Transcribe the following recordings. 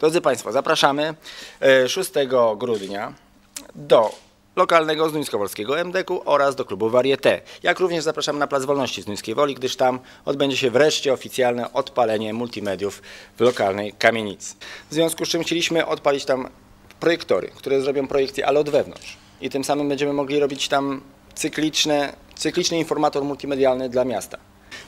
Drodzy Państwo, zapraszamy e, 6 grudnia do lokalnego Zduńskowolskiego MDK oraz do klubu Varieté. Jak również zapraszamy na Plac Wolności Zduńskiej Woli, gdyż tam odbędzie się wreszcie oficjalne odpalenie multimediów w lokalnej kamienicy. W związku z czym chcieliśmy odpalić tam projektory, które zrobią projekcje, ale od wewnątrz. I tym samym będziemy mogli robić tam cykliczne, cykliczny informator multimedialny dla miasta.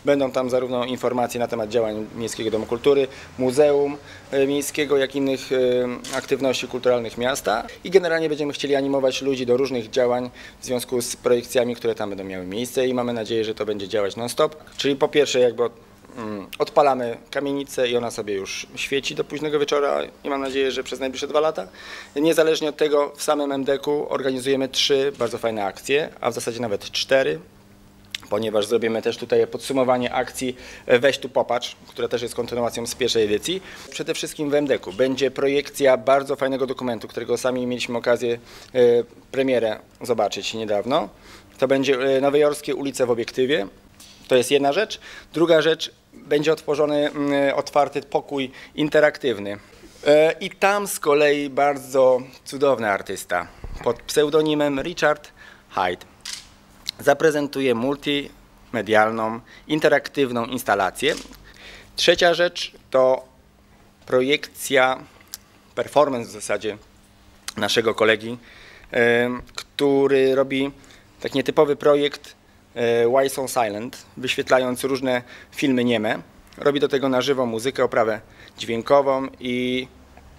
Będą tam zarówno informacje na temat działań Miejskiego Domu Kultury, Muzeum e, Miejskiego, jak i innych e, aktywności kulturalnych miasta. I generalnie będziemy chcieli animować ludzi do różnych działań w związku z projekcjami, które tam będą miały miejsce i mamy nadzieję, że to będzie działać non-stop. Czyli po pierwsze jakby mm, odpalamy kamienicę i ona sobie już świeci do późnego wieczora i mam nadzieję, że przez najbliższe dwa lata. Niezależnie od tego w samym MDK-u organizujemy trzy bardzo fajne akcje, a w zasadzie nawet cztery ponieważ zrobimy też tutaj podsumowanie akcji e, Weź tu popatrz, która też jest kontynuacją z pierwszej edycji. Przede wszystkim w MDK-u będzie projekcja bardzo fajnego dokumentu, którego sami mieliśmy okazję e, premierę zobaczyć niedawno. To będzie e, Nowojorskie ulice w obiektywie. To jest jedna rzecz. Druga rzecz, będzie otworzony, otwarty pokój interaktywny. E, I tam z kolei bardzo cudowny artysta pod pseudonimem Richard Hyde zaprezentuje multimedialną, interaktywną instalację. Trzecia rzecz to projekcja, performance w zasadzie naszego kolegi, który robi tak nietypowy projekt e, Why So Silent, wyświetlając różne filmy nieme. Robi do tego na żywo muzykę, oprawę dźwiękową i,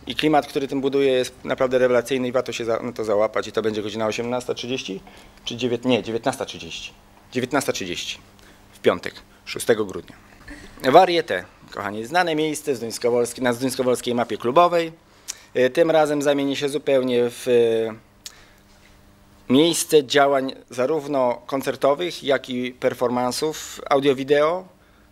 i klimat, który tym buduje jest naprawdę rewelacyjny i warto się na to załapać i to będzie godzina 18.30 czy 9, nie, 19.30. 19.30 w piątek, 6 grudnia. Varieté, kochani, znane miejsce Zduńskowolskie, na Zduńskowolskiej mapie klubowej. E, Tym razem zamieni się zupełnie w e, miejsce działań zarówno koncertowych, jak i performansów audio-wideo,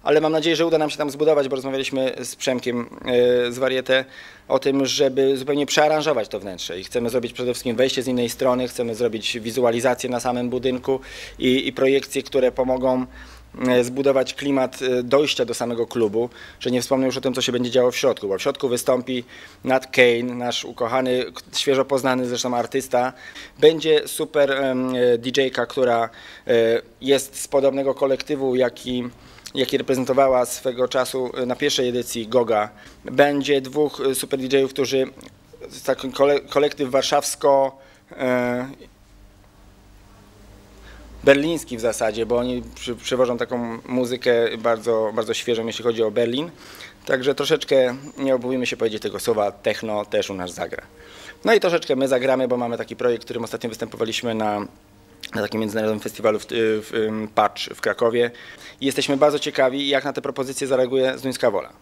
ale mam nadzieję, że uda nam się tam zbudować, bo rozmawialiśmy z Przemkiem e, z Varieté o tym, żeby zupełnie przearanżować to wnętrze. I chcemy zrobić przede wszystkim wejście z innej strony, chcemy zrobić wizualizację na samym budynku i, i projekcje, które pomogą zbudować klimat e, dojścia do samego klubu, że nie wspomnę już o tym, co się będzie działo w środku, bo w środku wystąpi Nat Kane, nasz ukochany, świeżo poznany zresztą artysta. Będzie super e, DJ-ka, która e, jest z podobnego kolektywu, jaki jaki reprezentowała swego czasu e, na pierwszej edycji Goga. Będzie dwóch e, super DJ-ów, którzy taki kole, kolektyw warszawsko e, berliński w zasadzie, bo oni przy, przywożą taką muzykę bardzo, bardzo świeżą, jeśli chodzi o Berlin. Także troszeczkę, nie obówimy się powiedzieć tego słowa, techno też u nas zagra. No i troszeczkę my zagramy, bo mamy taki projekt, którym ostatnio występowaliśmy na, na takim międzynarodowym festiwalu w, w, w Patch w Krakowie. I jesteśmy bardzo ciekawi, jak na te propozycje zareaguje Zduńska Wola.